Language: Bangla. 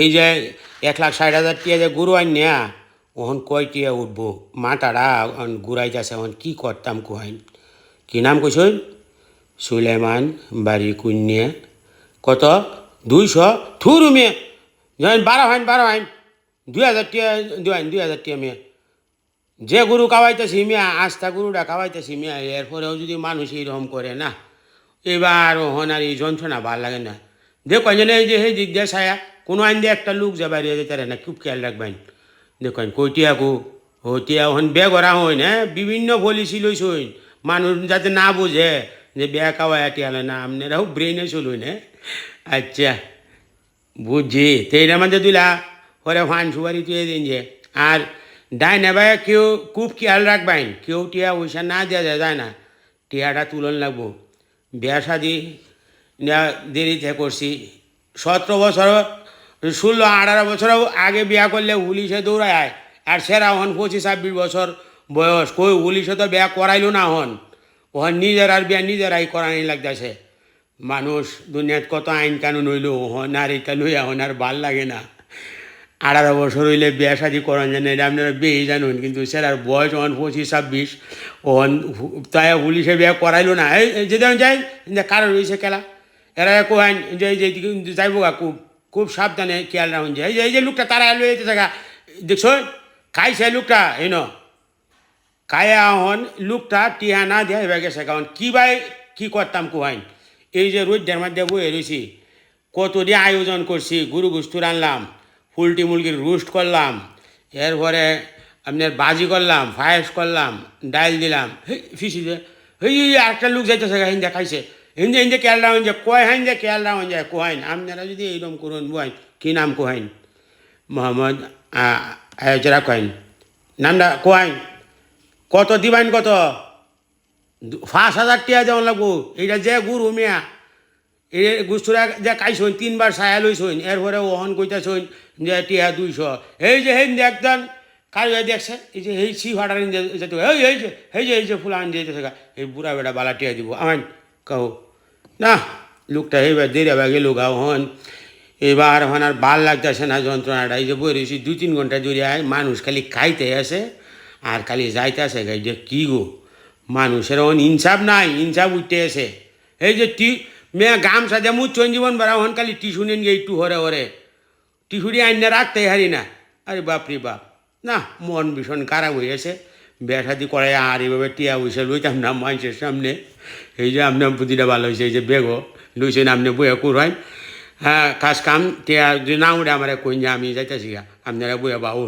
এই যে এক লাখ ষাট হাজার টিয়া যে গুরু আইন নেয়া ওহন কয় টিয়া উঠবো? মাটারা ঘুরাইতেছে ওহন কী করতাম কুহাইন কি নাম কইসই সুলেমান বাড়ি কুন্যা কত? দুইশো? থুরু মেয়ে। যখন বারো হাইন বারো হাইন। দুই হাজার টিয়া, দুই হাইন, দুই হাজার টিয়া মেয়ে। যে গুরু খাওয়াইতেছি মিয়া আস্থা গরুটা খাওয়াইতেছি মিয়া, এরপরেও যদি মানুষ এইরকম করে না, এবার ওহন আর এই যন্ত্রণা ভালো লাগে না। দেখো যেন এই যে সেই ছায়া, কোনো আইন দিয়ে একটা লোক যে বাইরে যেতে পারে না, খুব খেয়াল রাখবেন। দেখুন কইটিয়া কো হতিয়া ওহন বেগ করা হইন হ্যাঁ? বিভিন্ন পলিসি লইস হইন মানুষ যাতে না বুঝে যে বেয়া খাওয়াই টিয়ালে না, আপনারাও ব্রেনে চলুন হ্যাঁ? আচ্ছা বুঝছি। তো এইটার মধ্যে দিলা পরে ফান সুপারি তুই দিন যে। আর ডাইনে ভাই কেউ খুব খেয়াল রাখবেন, কেউ টিয়া পয়সা না দেওয়া যায় না। টিয়াটা তুলন লাগবো। বিয়া নেওয়া দেরিতে করছি। সতেরো বছর, ষোলো, আঠারো বছরও আগে বিয়া করলে পুলিশে দৌড়ায় আর সেরা হন পঁচিশ, ছাব্বিশ বছর বয়স। কই পুলিশে তো বিয়া করাইলো না হন। ওহন নিজের আর বিয়া নিজেরাই করানি লাগতেছে। মানুষ দুনিয়াত কত আইন কানুন হইল হন আর এটা লইয়া হন আর ভালো লাগে না। আঠারো বছর হইলে বিয়া শাদি করেন জানে এটা আপনারা বেয়ে জানুন। কিন্তু সেটার বয়স ওখান পঁচিশ, ছাব্বিশ ওখান তাই পুলিশে বিয়া করাইলো না। এই যেতে যাই যে কারও রয়েছে খেলা। এরা কোহান যে যে যাইব গা, খুব খুব সাবধানে খেয়াল রাখুন যে, এই যে এই যে লোকটা তারা এলো যেতে থাকা দেখছ? খাইছে লোকটা, এই ন। কায়া হন লোকটা টিহা না দেয়া এবার গেছে কারণ কী বাই কী করতাম কোহাইন এই যে রোজ ডেরমার দেবো এরইছি কত দিয়ে আয়োজন করছি, গুরু গুস্তুর আনলাম ফুলটি মুরগির রোস্ট করলাম, এরপরে আপনার বাজি করলাম, পায়েস করলাম, ডাইল দিলাম হে ফিসি দে, হেই একটা লোক যাইতেছে হিন্দে খাইছে হিন্দে হিন্দে কেয়াল রাখুন যে কয় হাইন যে কেয়াল রাখুন যে কোহাইন আপনারা যদি এইরকম করুন বুঝাইন কী নাম কোহাইন মোহাম্মদ আয়োজরা কয়েন নামটা কোহাইন কত দিবাইন কত পাঁচ হাজার টিয়া যেমন লাগবো এইটা যে গুরু মিয়া এই গুস্তুরা যে কাইছইন তিনবার ছায়া লইছইন এরপরে ওহন কইতাছইন যে টিয়া দুইশো এই যে হেন একজন কারও দেখছে এই যে এই সি ফাটার এই এই যে এই যে এই যে ফুলান যেতে এই বুড়া বেটা বালা টিয়া দিব আমার কও, না, লোকটা এইবার দেরি আবার গেল হন। এবার হন আর ভালো লাগতেছে না যন্ত্রণাটা। এই যে বই রয়েছি দুই তিন ঘণ্টা জুড়ে আয়, মানুষ খালি খাইতে আসে আর খালি যাইতে আসে গাই যে কী গো, মানুষের অন ইনসাফ নাই, ইনসাফ উঠতে আসে। এই যে টি, মেয়ে গামছা যে মুখ জীবন বাড়া হন, খালি টিসু নেন গে একটু হরে হরে। টিসুরি আইনে রাখতে হারি না। আরে বাপ রে বাপ, না, মন ভীষণ খারাপ হয়ে গেছে বেসাদি করাই আর এভাবে টিয়া বসে লইতাম না, মানুষের সামনে। এই যে আপনার বুদ্ধিটা ভালো হয়েছে এই যে বেগো লইছেন আপনি বইয়া কুরাইন হ্যাঁ। কাজ কাম, টিয়া যদি না উঠে আমার কইন আমি যাইতেছি আপনারা বইয়া বাবু